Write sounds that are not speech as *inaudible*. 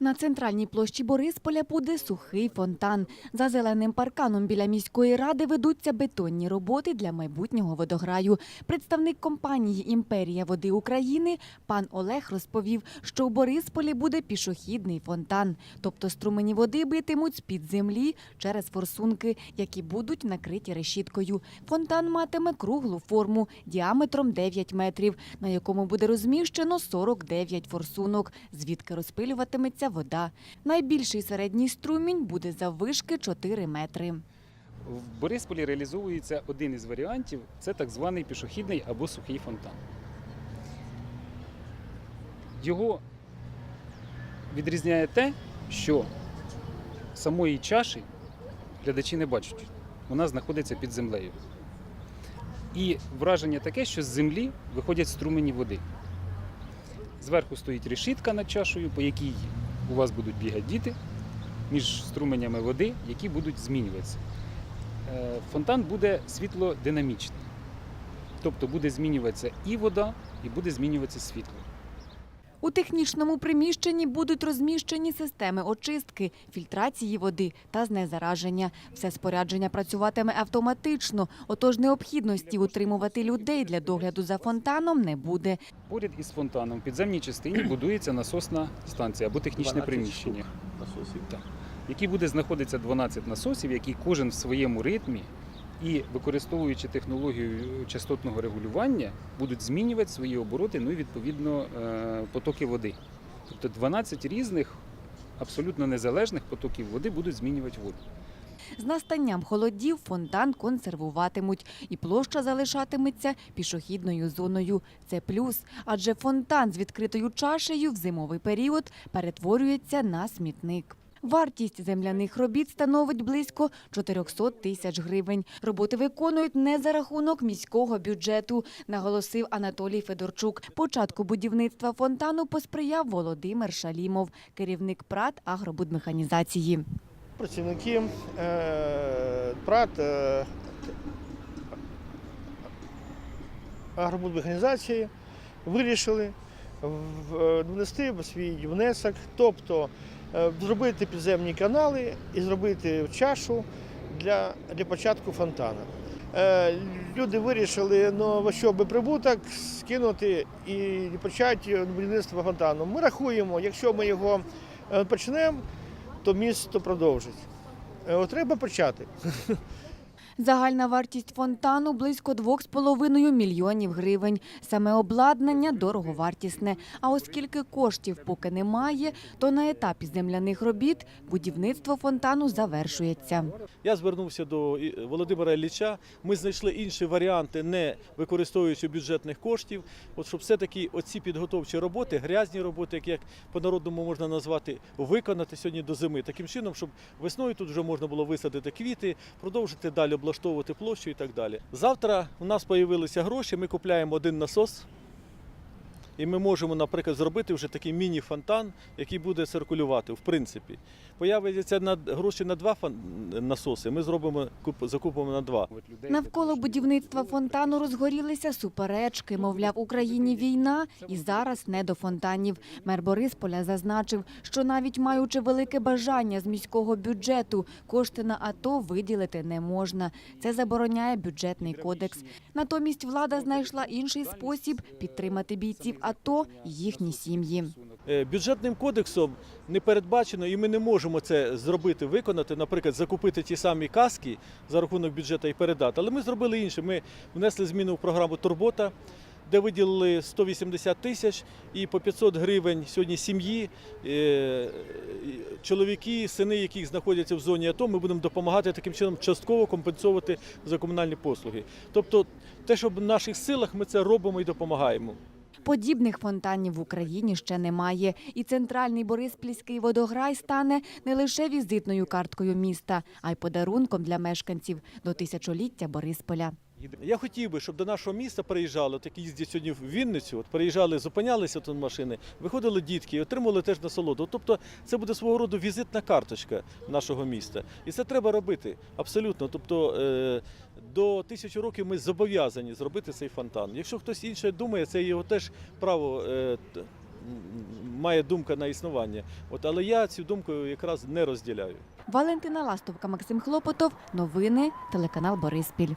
На центральній площі Борисполя буде сухий фонтан. За зеленим парканом біля міської ради ведуться бетонні роботи для майбутнього водограю. Представник компанії Імперія води України пан Олег розповів, що у Борисполі буде пішохідний фонтан, тобто струмені води битимуть з під землі через форсунки, які будуть накриті решіткою. Фонтан матиме круглу форму діаметром 9 метрів, на якому буде розміщено 49 форсунок, звідки розпилюватиметься вода. Найбільший середній струмінь буде заввишки 4 метри. В Борисполі реалізовується один із варіантів це так званий пішохідний або сухий фонтан. Його відрізняє те, що самої чаші глядачі не бачать. Вона знаходиться під землею. І враження таке, що з землі виходять струмені води. Зверху стоїть решітка над чашею, по якій у вас будуть бігати діти між струменями води, які будуть змінюватися. Е, Фонтан буде світлодинамічний. Тобто буде змінюватися і вода, і буде змінюватися світло. У технічному приміщенні будуть розміщені системи очистки, фільтрації води та знезараження. Все спорядження працюватиме автоматично, отож необхідності утримувати людей для догляду за фонтаном не буде. Поряд із фонтаном в підземній частині будується насосна станція або технічне приміщення, насосів. буде знаходитися 12 насосів, які кожен в своєму ритмі і використовуючи технологію частотного регулювання, будуть змінювати свої обороти, ну і відповідно е, потоки води. Тобто 12 різних абсолютно незалежних потоків води будуть змінювати воду. З настанням холодів фонтан консервуватимуть, і площа залишатиметься пішохідною зоною. Це плюс, адже фонтан з відкритою чашею в зимовий період перетворюється на смітник. Вартість земляних робіт становить близько 400 тисяч гривень. Роботи виконують не за рахунок міського бюджету, наголосив Анатолій Федорчук. Початку будівництва фонтану посприяв Володимир Шалімов, керівник ПРАТ агробудмеханізації. Працівники е, ПРАТ е, агробудмеханізації вирішили е, внести свій внесок, тобто зробити підземні канали і зробити чашу для, для початку фонтану. Е, Люди вирішили ну, що би прибуток скинути і почати будівництво фонтану. Ми рахуємо, якщо ми його е, почнемо, то місто продовжить. Е, Треба почати. *laughs* Загальна вартість фонтану близько 2,5 мільйонів гривень. Саме обладнання дороговартісне. А оскільки коштів поки немає, то на етапі земляних робіт будівництво фонтану завершується. Я звернувся до Володимира Ілліча. Ми знайшли інші варіанти, не використовуючи бюджетних коштів. От щоб все-таки оці підготовчі роботи, грязні роботи, як, як по-народному можна назвати, виконати сьогодні до зими. Таким чином, щоб весною тут вже можна було висадити квіти, продовжити далі облаштовувати площу і так далі. Завтра у нас з'явилися гроші. Ми купляємо один насос. І ми можемо, наприклад, зробити вже такий міні-фонтан, який буде циркулювати, в принципі. Появляться на гроші на два фон- насоси. Ми зробимо куп- закупимо на два. Навколо будівництва фонтану розгорілися суперечки. Мовляв, в Україні війна і зараз не до фонтанів. Мер Борисполя зазначив, що навіть маючи велике бажання з міського бюджету, кошти на АТО виділити не можна. Це забороняє бюджетний кодекс. Натомість влада знайшла інший спосіб підтримати бійців АТО їхні сім'ї. Е, Бюджетним кодексом не передбачено, і ми не можемо це зробити, виконати, наприклад, закупити ті самі каски за рахунок бюджету і передати. Але ми зробили інше. Ми внесли зміну в програму Турбота. Де виділили 180 тисяч і по 500 гривень сьогодні сім'ї, е, чоловіки, сини, яких знаходяться в зоні АТО, ми будемо допомагати таким чином частково компенсувати за комунальні послуги. Тобто, те, що в наших силах, ми це робимо і допомагаємо. Подібних фонтанів в Україні ще немає. І центральний Бориспільський водограй стане не лише візитною карткою міста, а й подарунком для мешканців до тисячоліття Борисполя. Я хотів би, щоб до нашого міста приїжджали, от як їздять сьогодні в Вінницю, от приїжджали, зупинялися тут машини, виходили дітки і отримували теж насолоду. Тобто це буде свого роду візитна карточка нашого міста. І це треба робити абсолютно. Тобто е, до тисячі років ми зобов'язані зробити цей фонтан. Якщо хтось інше думає, це його теж право. Е, має думка на існування. От, але я цю думку якраз не розділяю. Валентина Ластовка, Максим Хлопотов. Новини, телеканал Бориспіль.